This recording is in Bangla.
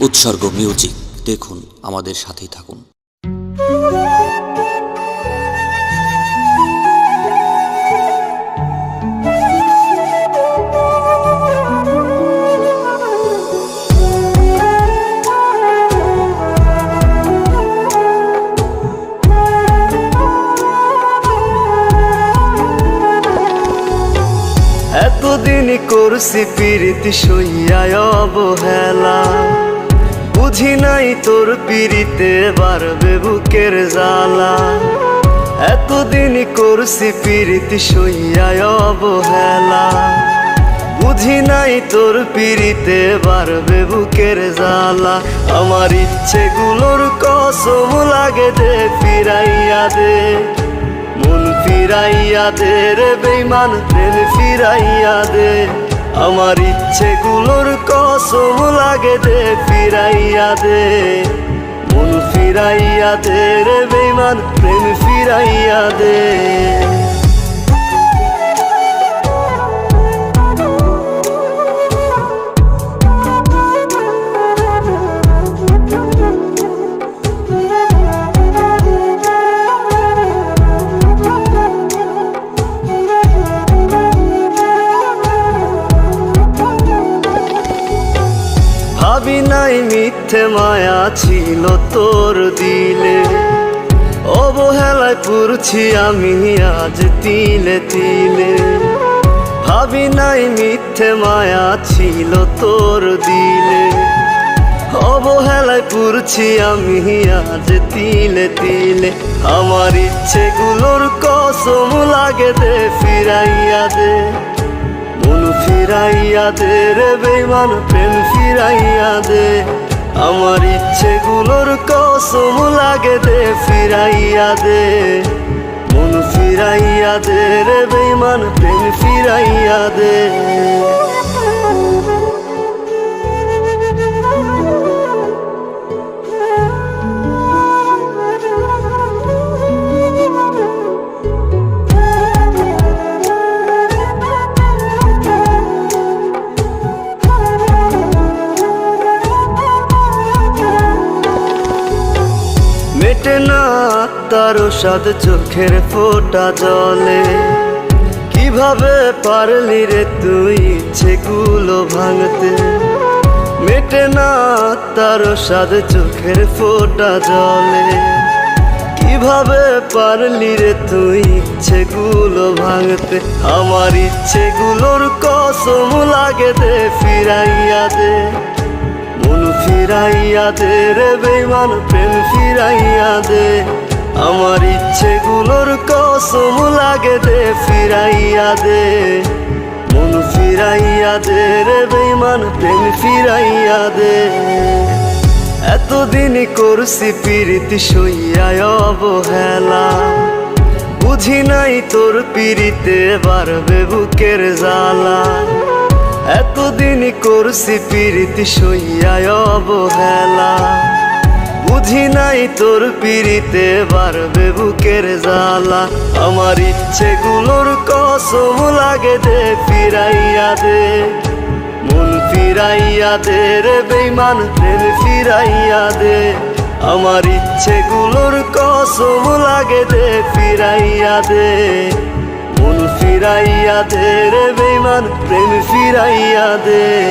উৎসর্গ মিউজিক দেখুন আমাদের সাথেই থাকুন। এতদিন করছি পিরিতি সইয়ায় অবহেলা। বুঝি নাই তোর পিরিতে বাড়বে বুকের জ্বালা। এতদিন করছি পিরিতি সইয়ায় অবহেলা। বুঝি নাই তোর পিরিতে বাড়বে বুকের জ্বালা। আমার ইচ্ছেগুলোর কসম লাগে দে, ফিরাইয়া দে। মন ফিরাইয়া দে রে বেইমান প্রেম ফিরাইয়া দে। আমার ইচ্ছেগুলোর কসম লাগে দে ফিরাইয়া দে। মন ফিরাইয়া দে রে বেমান প্রেম ফিরাইয়া দে। ভাবি নাই মিথ্যে মায়া ছিল তোর দিলে। অবহেলায় পুরছি আমি আজ তিলে তিলে। ভাবি নাই মিথ্যে মায়া ছিল তোর দিলে। অবহেলায় পুরছি আমি আজ তিলে তিলে। আমার ইচ্ছেগুলোর কসম লাগে দে ফিরাইয়া দে। মন ফিরাইয়া দে রে বেমান প্রেম ফিরাইয়া দে। আমার ইচ্ছেগুলোর কসম লাগে দে, ফিরাইয়া দে। মন ফিরাইয়া দে রে বেমান প্রেম ফিরাইয়া দে। মেটে না তার সাদ চোখের ফোটা জলে। কীভাবে পারলি রে তুই ইচ্ছেগুলো ভাঙতে? মেটে না তার সাদ চোখের ফোটা জলে। কীভাবে পারলি রে তুই ইচ্ছেগুলো ভাঙতে? আমার ইচ্ছেগুলোর কসম লাগে দে, ফিরাইয়া দে। ফিরাইয়া দে রে বেমান প্রেম ফিরাইয়া দে। আমার ইচ্ছেগুলোর কসম লাগে দে, ফিরাইয়া দে। মন ফিরাইয়া দে রে বেমান প্রেম ফিরাইয়া দে। এতদিন করছি পিরিতি সইয়ায় অবহেলা। বুঝি নাই তোর পিরিতে বাড়বে বুকের জ্বালা। এতদিন করছি পিরিতি সইয়ায় অবহেলা। বুঝি নাই তোর পিরিতে বাড়বে বুকের জ্বালা। আমার ইচ্ছেগুলোর কসম লাগে দে, ফিরাইয়া দে। মন ফিরাইয়া দে রে বেইমান প্রেম ফিরাইয়া দে। আমার ইচ্ছেগুলোর কসম লাগে দে, ফিরাইয়া দে। মন ফিরাইয়া দে রে বেমান প্রেম ফিরাইয়া দে।